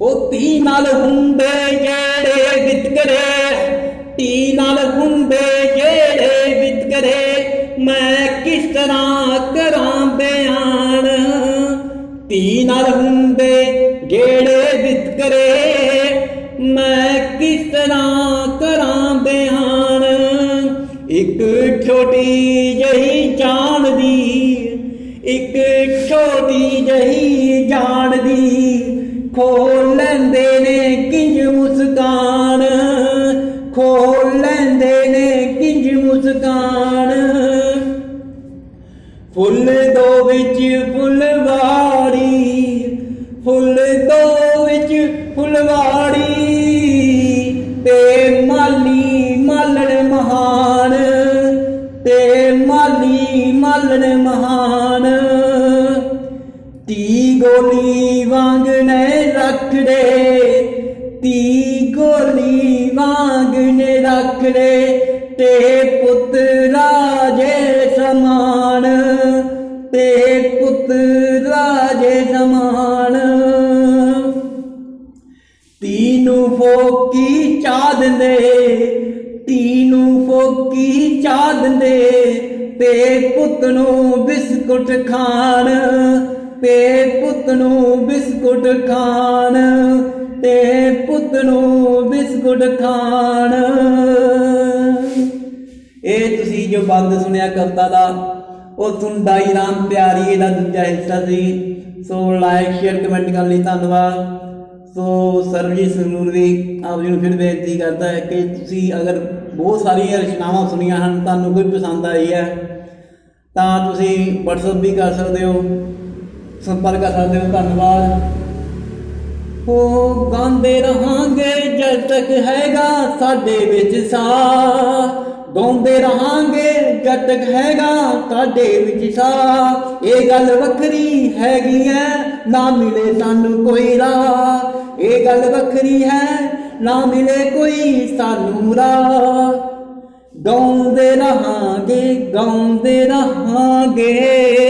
ਉਹ ਤੀ ਨਾਲ ਹੁੰਦੇ ਜਿਹੜੇ ਵਿਤਕਰੇ ਤੀ ਨਾਲ ਹੁੰਦੇ ਜਿਹੜੇ ਵਿਤਕਰੇ, ਮੈਂ ਕਿਸ ਤਰ੍ਹਾਂ ਕਰਾਂ ਬਿਆਨ? ਤੀ ਨਾਲ ਹੁੰਦੇ ਜਿਹੜੇ ਵਿਤਕਰੇ, ਮੈਂ ਕਿਸ ਤਰ੍ਹਾਂ ਕਰਾਂ ਬਿਆਨ? ਇੱਕ ਛੋਟੀ ਜਹੀ ਜਾਣ ਦੀ ਇੱਕ ਛੋਟੀ ਜਹੀ ਜਾਣ ਦੀ ਖੋਲ ਲੈਂਦੇ ਨੇ ਕਿੰਜ ਮੁਸਕਾਨ? ਖੋਲ ਲੈਂਦੇ ਨੇ ਕਿੰਜ ਮੁਸਕਾਨ? ਫੁੱਲ ਦੋ ਵਿੱਚ ਫੁੱਲਵਾੜੀ, ਫੁੱਲ ਦੋ ਵਿੱਚ ਫੁੱਲਵਾੜੀ, ਤੇ ਮਾਲੀ ਮਾਲਣ ਮਹਾਨ, ਤੇ ਮਾਲੀ ਮਾਲਣ ਮਹਾਨ। ਤੀ ਗੋਲੀ ਵਾਂਗ ਰੱਖੜੇ ਤੇ ਪੁੱਤ ਰਾਜੇ ਸਮਾਨ, ਤੇ ਪੁੱਤ ਰਾਜੇ ਸਮਾਨ। ਤੀਨੂੰ ਫੋਕੀ ਚਾਦਨੇ ਤੀਨੂੰ ਫੋਕੀ ਚਾਦਨੇ ਤੇ ਪੁੱਤ ਨੂੰ ਬਿਸਕੁਟ ਖਾਣ, ਤੇ ਪੁੱਤ ਨੂੰ ਬਿਸਕੁਟ ਖਾਣ। ਤੇ ਪੁੱਤ ਨੂੰ ਬਿਸਕੁਟ ਖਾਣ। ਇਹ ਤੁਸੀਂ ਜੋ ਬੰਦ ਸੁਣਿਆ ਕਵਿਤਾ ਦਾ, ਉਹ ਸੁਣਦਾਈ ਰਾਮ ਪਿਆਰੀ, ਇਹਦਾ ਦੂਜਾ ਹਿੱਸਾ ਸੀ। ਸੋ ਲਾਈਕ ਸ਼ੇਅਰ ਕਮੈਂਟ ਕਰਨ ਲਈ ਧੰਨਵਾਦ। ਸੋ ਸਰਵਜੀਤ ਸੰਗਰੂਰ ਵੀ ਆਪ ਜੀ ਨੂੰ ਫਿਰ ਬੇਨਤੀ ਕਰਦਾ ਹੈ ਕਿ ਤੁਸੀਂ ਅਗਰ ਬਹੁਤ ਸਾਰੀਆਂ ਰਚਨਾਵਾਂ ਸੁਣੀਆਂ ਹਨ, ਤੁਹਾਨੂੰ ਕੋਈ ਪਸੰਦ ਆਈ ਹੈ, ਤਾਂ ਤੁਸੀਂ WhatsApp ਵੀ ਕਰ ਸਕਦੇ ਹੋ, ਸੰਪਰਕ ਕਰ ਸਕਦੇ ਹੋ। ਧੰਨਵਾਦ। ਹੋ ਗਾਉਂਦੇ ਰਹਾਂਗੇ, ਜਦ ਤੱਕ ਹੈਗਾ ਸਾਡੇ ਵਿੱਚ ਸਾਹ। ਗਾਉਂਦੇ ਰਹਾਂਗੇ, ਜਦ ਤੱਕ ਹੈਗਾ ਸਾਡੇ ਵਿੱਚ ਸਾਹ। ਇਹ ਗੱਲ ਵੱਖਰੀ ਹੈਗੀ ਐ, ਨਾ ਮਿਲੇ ਸਾਨੂੰ ਕੋਈ ਰਾਹ। ਇਹ ਗੱਲ ਵੱਖਰੀ ਹੈ, ਨਾ ਮਿਲੇ ਕੋਈ ਸਾਨੂੰ ਰਾਹ। ਗਾਉਂਦੇ ਰਹਾਂਗੇ ਗਾਉਂਦੇ ਰਹਾਂਗੇ।